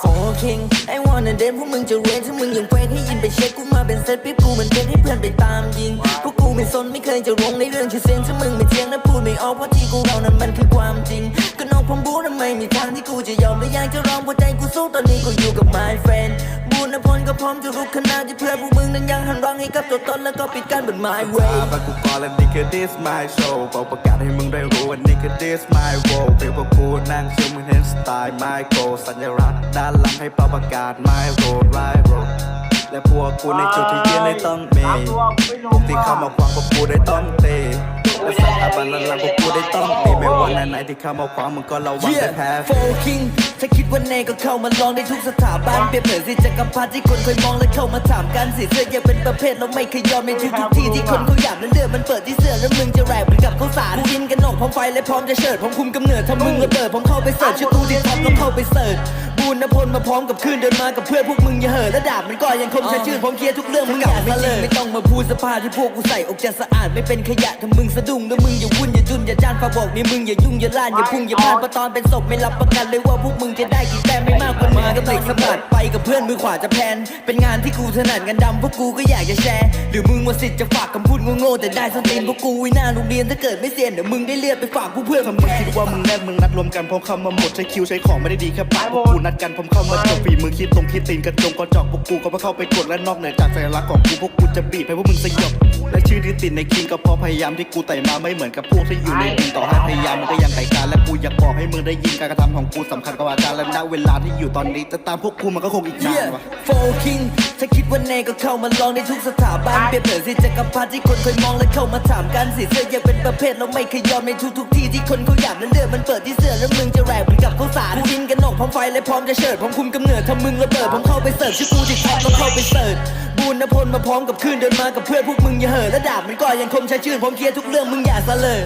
Four King I wanna dance พวกมึงจะเรนถ้ามึงยังเวทให้ยินไปเช็คกูมาเป็นเซตปิ๊บกูมันเป็นให้เพื่อนไปตามยิงพวกกูไม่สนไม่เคยจะลงในเรื่องชื่อเสียงถ้ามึงไม่เทียงและพูดไม่ออกเพราะที่กูเล่านั้นมันคือความจริง ก็น้องพอมบูทำไมมีทางที่กูจะยอมและยังจะร้องหัวใจกูสู้ตอนนี้กูอยู่กับ my friend บูนพลก็พร้อมจะรุกขนาดที่เพื่อพวกมึงนั้นยังหันรังให้กับตัวตนแล้วก็ปิดกั้นบน my มา way บักูก่อนและนี่คือ this my show บอกประกาศให้มึงได้รู้ว่านี่คือ this my world เพียงพวกกูนั่งชิลมึงเห็นสไตล์ my go สัญลักษณ์ด้านหลังให้เป่าประกาศ my road right road และพวกกูในจุดที่ยืนได้ต้องมีพวกที่เข้ามาขวางพวกกูได้ต้องตี และสถาบันหลังพวกกูได้ต้องตีไม่ว่าไหนๆที่เข้ามาขวางมึงก็ระวังจะแพ้โฟคิงถ้าคิดว่าเนก็เข้ามาลองได้ทุกสถาบันเปรียบเผยสิจักรพรรดิที่คนเคยมองและเข้ามาถามกันสิเสื้ออย่าเป็นประเภทเราไม่เคยยอมในทุกทุกที่ที่คนเขาอยากและเลือดมันเปิดที่เสื้อแล้วมึงจะแรปเหมือนกับข้าวสารกูอินกันหนกพร้อมไฟและพร้อมจะเฉิดผมคุมกำเนิดถ้ามึงระเบิดผมเข้าไปเสิร์ชชื่อกูที่ท็อปต้องเข้าไปเสิร์ชบูนพลมาพร้อมกับคืนเดินมากับเพื่อนพวกมึงอย่าเห่อและดาบมันก็ยังคมชัดชื่นผมเคลียร์ทุกเรื่องมึงอย่ามาเลยไม่ต้องมาพูดสภาที่พวกกูใส่อกจะสะอาดไม่เป็นขยะถ้ามึงสะดุงแล้วมึงอย่าวุ่นอย่าจุนอย่าจ้านฝาบอกนี่มึงอย่ายุ่งอย่าล่านอย่าพุ่งอย่าพลาดเพราะตอนเป็นศพไม่รับประกันเลยว่าพวกมึงจะได้กี่แต้มไม่มากกว่ามากับเด็กสะบัดไปกับเพื่อนมือขวาจะแพน เป็นงานที่กูถนัดกันดำพวกกูก็อยากจะแชร์หรือมึงว่าสิทธิ์จะฝากคำพูดโง่ๆแต่ได้สตีนพวกกูไว้หน้าโรงเรียนถ้าเกิดไม่เสียนเดี๋ยวมึงได้เลือดไปฝากผู้เพื่อนถ้ามึงคิดว่ามึงแน่มึงนัดรวมกันพร้อมเข้ามาหมดใช้คิวใช้ของไม่ได้ดีแค่ปากพวกกูนัดกันพร้อมเข้ามาจบฝีมือคิดตรงคิดตีนกระจงกระจอกพวกกูก็มาเข้าไปกดและนอกเหนือจากสัญลักษณ์ของกูพวกกูจะบีบให้พวกมึงสยบ และชื่อที่ติดในคิงก็เพราะพยายามที่กูไต่มาไม่เหมือนกับพวกที่อยู่ในดินต่อให้พยายามมันก็ยังไต่การและกูอยากบอกให้มึงได้ยินการกระทำของกูสำคัญกว่าการและณเวลาที่อยู่ตอนนี้แต่ตามพวกกูมันก็คงอีกนานวะโฟคิงถ้าคิดว่าเนก็เข้ามาลองในทุกสถาบันเปรียบเผยสิจักรพรรดิที่คนเคยมองและเข้ามาถามกันสิเสื้อยังเป็นประเภทเราไม่เคยยอมในทุกๆที่ที่คนเขาอยากและเลือดมันเปิดที่เสื้อแล้วมึงจะแรปเหมือนกับข้าวสารกูอินกันหนกพร้อมไฟและพร้อมจะเฉิดผมคุมกำเนิดถ้ามึงระเบิดผมเข้าไปเสิร์ฟชื่อกูที่ท็อปต้องเข้าไปเสิร์ชบูนพลมาพร้อมกับคลื่นเดินมากับเพื่อนพวกมึงอย่าเห่อและดาบมันก็ยังคมชัดชื่นผมเคลียร์ทุกเรื่องมึงอย่าซะเลย